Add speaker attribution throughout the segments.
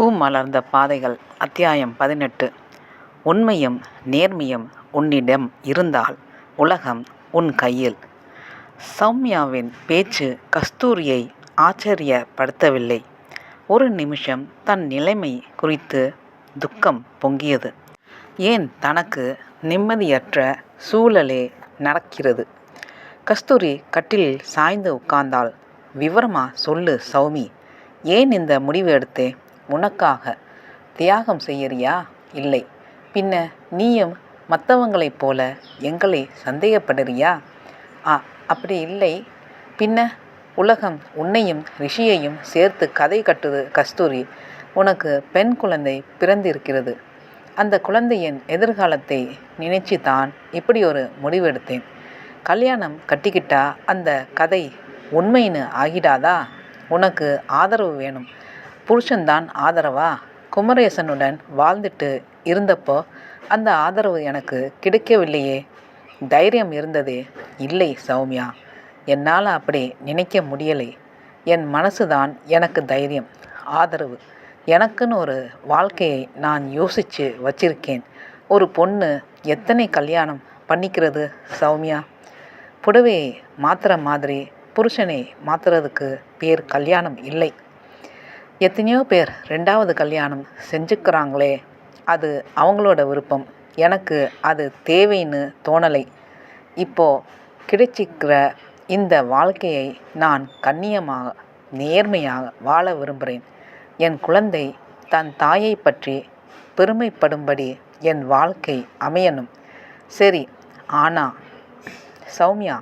Speaker 1: பூ மலர்ந்த பாதைகள். அத்தியாயம் பதினெட்டு. உண்மையும் நேர்மையும் உன்னிடம் இருந்தால் உலகம் உன் கையில். சௌமியாவின் பேச்சு கஸ்தூரியை ஆச்சரியப்படுத்தவில்லை. ஒரு நிமிஷம் தன் நிலைமை குறித்து துக்கம் பொங்கியது. ஏன் தனக்கு நிம்மதியற்ற சூழலே நடக்கிறது? கஸ்தூரி கட்டிலில் சாய்ந்து உட்கார்ந்தால் விவரமா சொல்லு சௌமி. ஏன் இந்த முடிவு எடுத்தே? உனக்காக தியாகம் செய்யறியா? இல்லை. பின்ன நீயும் மற்றவங்களைப் போல எங்களை சந்தேகப்படுறியா? ஆ அப்படி இல்லை. பின்ன உலகம் உன்னையும் ரிஷியையும் சேர்த்து கதை கட்டுது கஸ்தூரி. உனக்கு பெண் குழந்தை பிறந்திருக்கிறது. அந்த குழந்தையின் எதிர்காலத்தை நினைச்சு தான் இப்படி ஒரு முடிவெடுத்தேன். கல்யாணம் கட்டிக்கிட்டா அந்த கதை உண்மைன்னு ஆகிடாதா? உனக்கு ஆதரவு வேணும். புருஷன்தான் ஆதரவா? குமரேசனுடன் வாழ்ந்துட்டு இருந்தப்போ அந்த ஆதரவு எனக்கு கிடைக்கவில்லையே. தைரியம் இருந்ததே இல்லை சௌமியா என்னால் அப்படி நினைக்க முடியலை. என் மனசு தான் எனக்கு தைரியம் ஆதரவு. எனக்குன்னு ஒரு வாழ்க்கையை நான் யோசித்து வச்சிருக்கேன். ஒரு பொண்ணு எத்தனை கல்யாணம் பண்ணிக்கிறது சௌமியா? புடவையை மாத்துற மாதிரி புருஷனை மாத்துறதுக்கு பேர் கல்யாணம் இல்லை. எத்தனையோ பேர் ரெண்டாவது கல்யாணம் செஞ்சுக்கிறாங்களே அது அவங்களோட விருப்பம். எனக்கு அது தேவைன்னு தோணலை. இப்போது கிடைச்சிக்கிற இந்த வாழ்க்கையை நான் கண்ணியமாக நேர்மையாக வாழ விரும்புகிறேன். என் குழந்தை தன் தாயை பற்றி பெருமைப்படும்படி என் வாழ்க்கை அமையணும். சரி ஆனா சௌமியா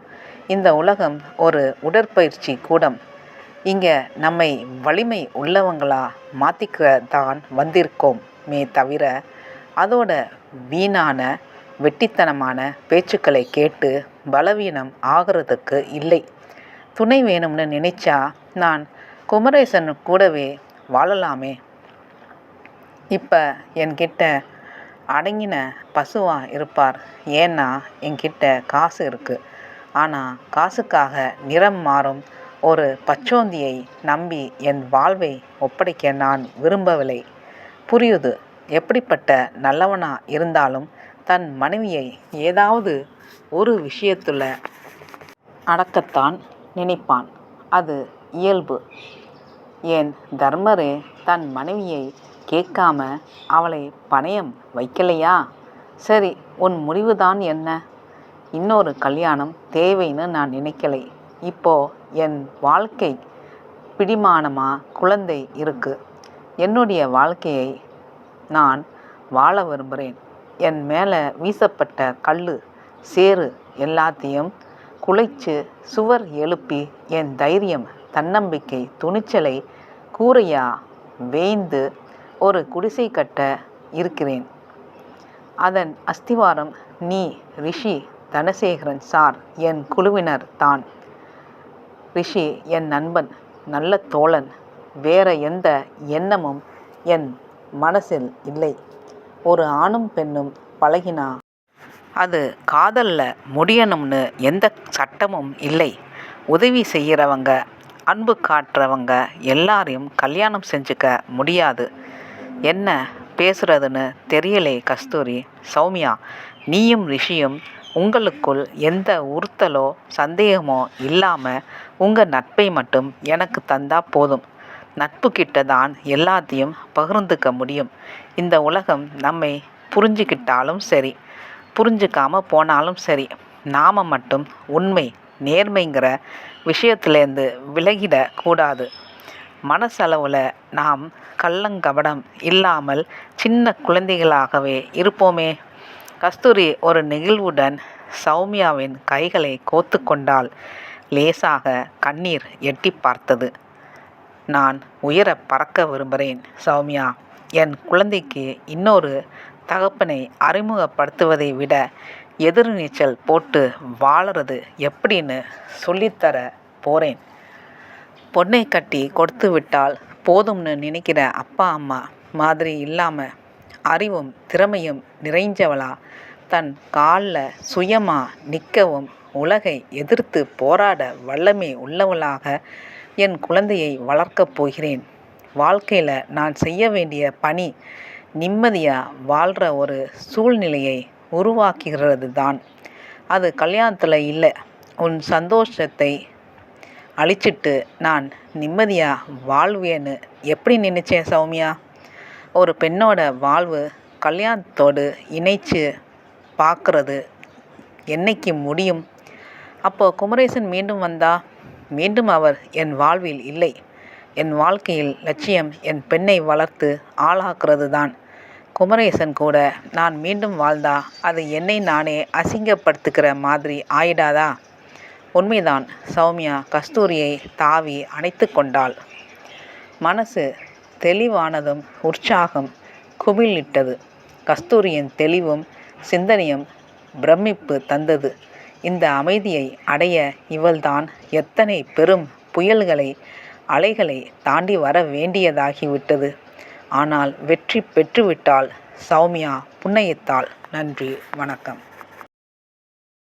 Speaker 1: இந்த உலகம் ஒரு உடற்பயிற்சி கூடம். இங்கே நம்மை வலிமை உள்ளவங்களா மாற்றிக்க தான் வந்திருக்கோமே தவிர அதோட வீணான வெட்டித்தனமான பேச்சுக்களை கேட்டு பலவீனம் ஆகிறதுக்கு இல்லை. துணை வேணும்னு நினைச்சா நான் குமரேசன் கூடவே வாழலாமே. இப்போ என்கிட்ட அடங்கின பசுவாக இருப்பார். ஏன்னா என்கிட்ட காசு இருக்குது ஆனால் காசுக்காக நிறம் மாறும். ஒரு பச்சோந்தியை நம்பி என் வாழ்வை ஒப்படைக்க நான் விரும்பவில்லை. புரியுது எப்படிப்பட்ட நல்லவனா இருந்தாலும் தன் மனைவியை ஏதாவது ஒரு விஷயத்துல அடக்கத்தான் நினைப்பான். அது இயல்பு. ஏன் தர்மரே தன் மனைவியை கேட்காம அவளை பணயம் வைக்கலையா? சரி உன் முடிவுதான் என்ன? இன்னொரு கல்யாணம் தேவைன்னு நான் நினைக்கலை. இப்போ என் வாழ்க்கை பிடிமானமாக குழந்தை இருக்கு. என்னுடைய வாழ்க்கையை நான் வாழ விரும்புகிறேன் என் மேலே வீசப்பட்ட கல் சேறு எல்லாத்தையும் குலைச்சு சுவர் எழுப்பி என் தைரியம் தன்னம்பிக்கை துணிச்சலை கூரையா வேய்ந்து ஒரு குடிசை கட்ட இருக்கிறேன். அதன் அஸ்திவாரம் நீ ரிஷி தனசேகரன் சார் என் குழுவினர் தான். ரிஷி என் நண்பன் நல்ல தோழன் வேற எந்த எண்ணமும் என் மனசில் இல்லை. ஒரு ஆணும் பெண்ணும் பழகினா அது காதலில் முடியணும்னு எந்த சட்டமும் இல்லை. உதவி செய்கிறவங்க அன்பு காட்டுறவங்க எல்லாரையும் கல்யாணம் செஞ்சுக்க முடியாது. என்ன பேசுறதுன்னு தெரியலே கஸ்தூரி சௌமியா நீயும் ரிஷியும் உங்களுக்குள் எந்த உறுத்தலோ சந்தேகமோ இல்லாமல் உங்கள் நட்பை மட்டும் எனக்கு தந்தா போதும். நட்பு கிட்ட தான் எல்லாத்தையும் பகிர்ந்துக்க முடியும். இந்த உலகம் நம்மை புரிஞ்சுக்கிட்டாலும் சரி புரிஞ்சுக்காம போனாலும் சரி நாம் மட்டும் உண்மை நேர்மைங்கிற விஷயத்துலேருந்து விலகிடக்கூடாது மனசளவில் நாம் கள்ளங்கபடம் இல்லாமல் சின்ன குழந்தைகளாகவே இருப்போமே கஸ்தூரி ஒரு நெகிழ்வுடன் சௌமியாவின் கைகளை கோத்து கொண்டால் லேசாக கண்ணீர் எட்டி பார்த்தது. நான் உயர பறக்க விரும்புகிறேன் சௌமியா. என் குழந்தைக்கு இன்னொரு தகப்பனை அறிமுகப்படுத்துவதை விட எதிர்நீச்சல் போட்டு வாழறது எப்படின்னு சொல்லித்தர போகிறேன் பொண்ணை கட்டி கொடுத்து விட்டால் போதும்னு நினைக்கிற அப்பா அம்மா மாதிரி இல்லாமல் அறிவும் திறமையும் நிறைஞ்சவளா? தன் காலில் சுயமாக நிற்கவும் உலகை எதிர்த்து போராட வல்லமை உள்ளவளாக என் குழந்தையை வளர்க்கப் போகிறேன். வாழ்க்கையில் நான் செய்ய வேண்டிய பணி நிம்மதியாக வாழ்கிற ஒரு சூழ்நிலையை உருவாக்குகிறது தான் அது கல்யாணத்தில் இல்லை. உன் சந்தோஷத்தை அழிச்சிட்டு நான் நிம்மதியாக வாழ்வேன்னு எப்படி நினச்சேன் சௌமியா? ஒரு பெண்ணோட வாழ்வு கல்யாணத்தோடு இணைச்சு பார்க்குறது என்னைக்கு முடியும்? அப்போ குமரேசன் மீண்டும் வந்தா மீண்டும் அவர் என் வாழ்வில் இல்லை. என் வாழ்க்கையில் லட்சியம் என் பெண்ணை வளர்த்து ஆளாக்குறது தான் குமரேசன் கூட நான் மீண்டும் வாழ்ந்தா அது என்னை நானே அசிங்கப்படுத்துக்கிற மாதிரி ஆயிடாதா? உண்மைதான் சௌமியா கஸ்தூரியை தாவி அணைத்து கொண்டாள். மனசு தெளிவானதும் உற்சாகம் குமிழிட்டது கஸ்தூரியின் தெளிவும் சிந்தனையும் பிரமிப்பு தந்தது. இந்த அமைதியை அடைய இவள்தான் எத்தனை பெரும் புயல்களை அலைகளை தாண்டி வர வேண்டியதாகிவிட்டது. ஆனால் வெற்றி பெற்றுவிட்டால் சௌமியா புன்னயித்தாள் நன்றி வணக்கம்.